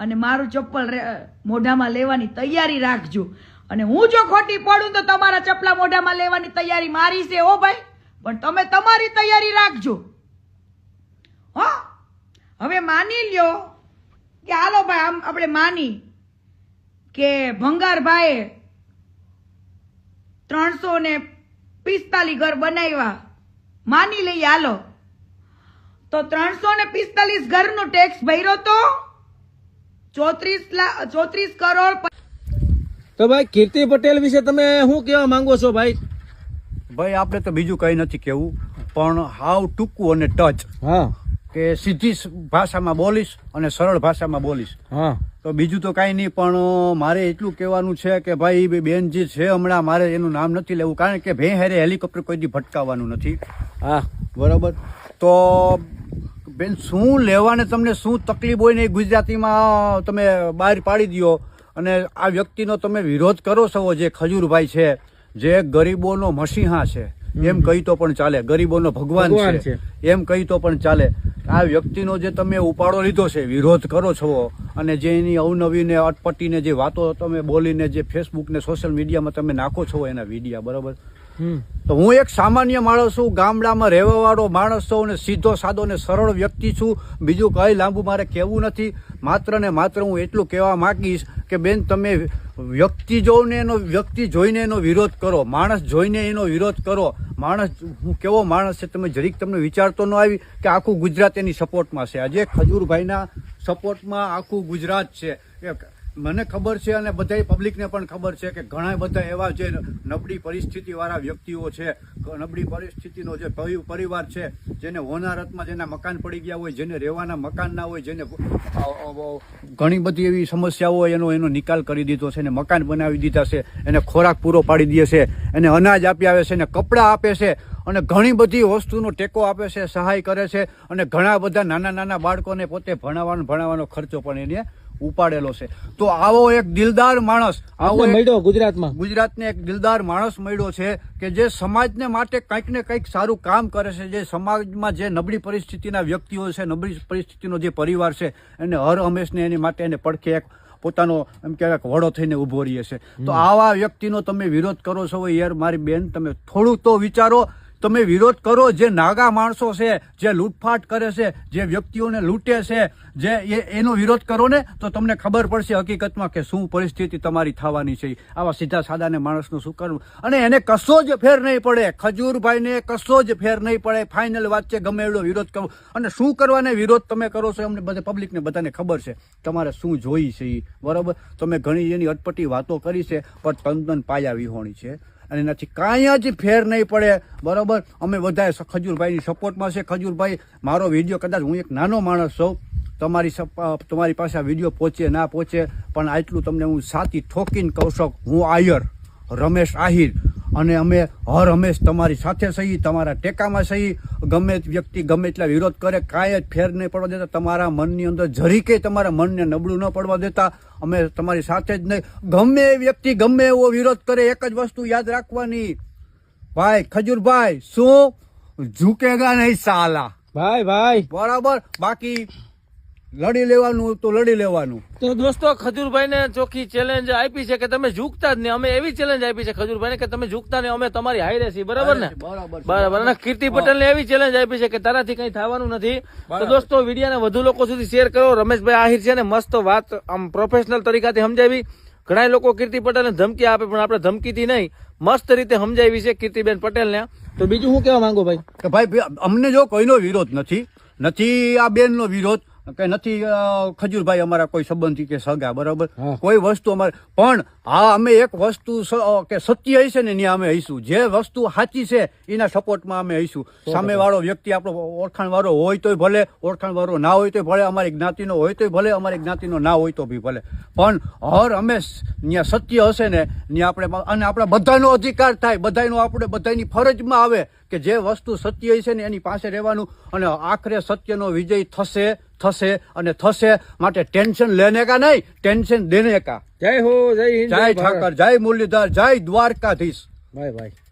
અને મારું ચપ્પલ મોઢામાં લેવાની તૈયારી રાખજો. અને હું જો ખોટી પડું તો તમારા ચપલા મોઢામાં લેવાની તૈયારી મારી છે હો ભાઈ. પણ તમે તમારી તૈયારી રાખજો. હો? હવે માની લ્યો કે હાલો ભાઈ, આમ આપણે માની કે ભંગારભાઈએ ત્રણસો ને પિસ્તાલીસ ઘર બનાવ્યા. માની લઈએ હાલો. તો ત્રણસો ને પિસ્તાલીસ ઘરનો ટેક્સ ભર્યો તો? ચોત્રીસ લાખ ચોત્રીસ કરોડ તો ભાઈ કીર્તિ પટેલ વિશે તમે શું કહેવા માંગો છો ભાઈ? ભાઈ આપણે તો બીજું કંઈ નથી કહેવું પણ હાવ ટૂંકું અને ટચ હા. કે સીધી ભાષામાં બોલીશ અને સરળ ભાષામાં બોલીશ. હા. તો બીજું તો કાંઈ નહીં પણ મારે એટલું કહેવાનું છે કે ભાઈ બેન જે છે હમણાં મારે એનું નામ નથી લેવું કારણ કે ભે હેરે હેલિકોપ્ટર કોઈ દી ભટકાવવાનું નથી. હા. બરાબર? તો બેન શું લેવાને તમને શું તકલીફ હોય ને એ ગુજરાતીમાં તમે બહાર પાડી દો અને આ વ્યક્તિનો તમે વિરોધ કરો છો જે ખજૂરભાઈ છે જે ગરીબોનો મસીહા છે. એમ કહી તો પણ ચાલે ગરીબોનો ભગવાન છે. એમ કહી તો પણ ચાલે. આ વ્યક્તિનો જે તમે ઉપાડો લીધો છે વિરોધ કરો છો અને જે એની અવનવીને અટપટીને જે વાતો તમે બોલીને જે ફેસબુકને સોશિયલ મીડિયામાં તમે નાખો છો એના વિડીયા બરાબર? તો હું એક સામાન્ય માણસ છું, ગામડામાં રહેવા વાળો માણસ છું અને સીધો, સાદો ને સરળ વ્યક્તિ છું. બીજું કઈ લાંબુ મારે કહેવું નથી. માત્ર ને માત્ર હું એટલું કહેવા માગીશ કે બેન, તમે વ્યક્તિ જોઈને એનો, વ્યક્તિ જોઈને એનો વિરોધ કરો. માણસ જોઈને એનો વિરોધ કરો. માણસ, હું કેવો માણસ છે તમે જરીક તમને વિચારતો ન આવી કે આખું ગુજરાત એની સપોર્ટમાં છે. આજે ખજૂરભાઈના સપોર્ટમાં આખું ગુજરાત છે. એક મને ખબર છે અને બધા પબ્લિકને પણ ખબર છે કે ઘણા બધા એવા જે નબળી પરિસ્થિતિવાળા વ્યક્તિઓ છે, નબળી પરિસ્થિતિનો જે પરી- પરિવાર છે, જેને હોનારતમાં જેના મકાન પડી ગયા હોય, જેને રહેવાના મકાન ના હોય, જેને ઘણી બધી એવી સમસ્યાઓ હોય, એનો એનો નિકાલ કરી દીધો છે, એને મકાન બનાવી દીધા છે, એને ખોરાક પૂરો પાડી દે છે, એને અનાજ આપી આવે છે, એને કપડાં આપે છે, અને ઘણી બધી વસ્તુનો ટેકો આપે છે, સહાય કરે છે, અને ઘણા બધા નાના નાના બાળકોને પોતે ભણાવવાનો ભણાવવાનો ખર્ચો પણ એને ઉપાડેલો છે. તો આવો એક દિલદાર માણસ આવો મળ્યો ગુજરાતમાં. ગુજરાતને એક દિલદાર માણસ મળ્યો છે કે જે સમાજને માટે કંઈક ને કંઈક સારું કામ કરે છે જે સમાજમાં જે નબળી પરિસ્થિતિના વ્યક્તિઓ છે નબળી પરિસ્થિતિનો જે પરિવાર છે એને હર હંમેશને એની માટે એને પડખે એક પોતાનો એમ કહેવાય વડો થઈને ઊભો રહીએ છે. તો આવા વ્યક્તિનો તમે વિરોધ કરો છો યાર મારી બેન તમે થોડું તો વિચારો તમે વિરોધ કરો જે નાગા માણસો છે, જે લૂંટફાટ કરે છે, જે વ્યક્તિઓને લૂંટે છે, જે એનો વિરોધ કરો ને, તો તમને ખબર પડશે હકીકતમાં કે શું પરિસ્થિતિ તમારી થવાની છે. આવા સીધા સાદાને માણસનું શું કરવું? અને એને કશો જ ફેર નહીં પડે. ખજૂરભાઈને કશો જ ફેર નહીં પડે. ફાઇનલ વાત ગમે એવડો વિરોધ કરવો. અને શું કરવાને વિરોધ તમે કરો છો એમને બધા પબ્લિકને બધાને ખબર છે. તમારે શું જોઈ છે બરાબર? તમે ઘણી એની અટપટી વાતો કરી છે, પણ તંદન પાયા વિહોણી છે. અને એનાથી કાંઈ જ ફેર નહીં પડે. બરાબર? અમે બધાએ ખજૂરભાઈની સપોર્ટમાં છે. ખજૂરભાઈ, મારો વીડિયો કદાચ હું એક નાનો માણસ છું તમારી તમારી પાસે આ વીડિયો પહોંચે ના પહોંચે, પણ આટલું તમને હું સાચી ઠોકીને કહું છું. હું આયર, રમેશ આહિર. અને અમે હર હંમેશ તમારી સાથે સહી તમારા ટેકામાં સહી. ગમે વ્યક્તિ ગમે એટલા વિરોધ કરે કાંઈ જ ફેર નહીં પડવા દેતા. તમારા મનની અંદર જરીકે તમારા મનને નબળું ન પડવા દેતા. અમે તમારી સાથે જ નહીં. ગમે વ્યક્તિ ગમે એવો વિરોધ કરે એક જ વસ્તુ યાદ રાખવાની. ભાઈ ખજૂરભાઈ શું ઝુકેગા નહીં સાલા? ભાઈ ભાઈ. બરાબર? બાકી લડી લેવાનું તો લડી લેવાનું. તો દોસ્તો ખજુરભાઈ ને ચોખ્ખી ચેલેન્જ આપી છે કે તમે ઝૂકતા જ નહીં. અમે એવી ચેલેન્જ આપી છે ખજૂરભાઈ ને કે તમે ઝૂકતા નહીં અમે તમારી હાઈરે છીએ. બરાબર ને? બરાબર. અને કીર્તિ પટેલ ને એવી ચેલેન્જ આપી છે કે તારાથી કઈ થવાનું નથી. તો દોસ્તો વિડીયોને વધુ લોકો સુધી શેર કરો. રમેશભાઈ આહિર છે ને મસ્ત વાત આમ પ્રોફેશનલ તરીકાથી સમજાવી. ઘણા લોકો કીર્તિ પટેલને ધમકી આપે પણ આપણે ધમકીથી નહીં. મસ્ત રીતે સમજાવી છે કીર્તિબેન પટેલને. તો બીજું શું કહેવા માંગો ભાઈ? કે ભાઈ ભઈ, અમને જો કોઈનો વિરોધ નથી નથી આ બેનનો વિરોધ કે નથી ખજૂરભાઈ અમારા કોઈ સંબંધી કે સગા બરાબર? કોઈ વસ્તુ અમારે પણ હા અમે એક વસ્તુ કે સત્ય હશે ને ત્યાં અમે હઈશું. જે વસ્તુ સાચી છે એના સપોર્ટમાં અમે હઈશું. સામેવાળો વ્યક્તિ આપણો ઓળખાણવાળો હોય તોય ભલે ઓળખાણવાળો ના હોય તોય ભલે અમારી જ્ઞાતિનો હોય તોય ભલે અમારી જ્ઞાતિનો ના હોય તો બી ભલે. પણ હર અમે ત્યાં સત્ય હશે ને ત્યાં આપણે અને આપણા બધાનો અધિકાર થાય. બધાનો આપણે બધાની ફરજમાં આવે કે જે વસ્તુ સત્ય છે ને એની પાસે રહેવાનું અને આખરે સત્યનો વિજય થશે થશે અને થશે માટે ટેન્શન લેને કા નહીં ટેન્શન દેને કા. જય હો જય હિન્દ જય ઠાકર જય મુરલીધર જય દ્વારકાધીશ. ભાઈ ભાઈ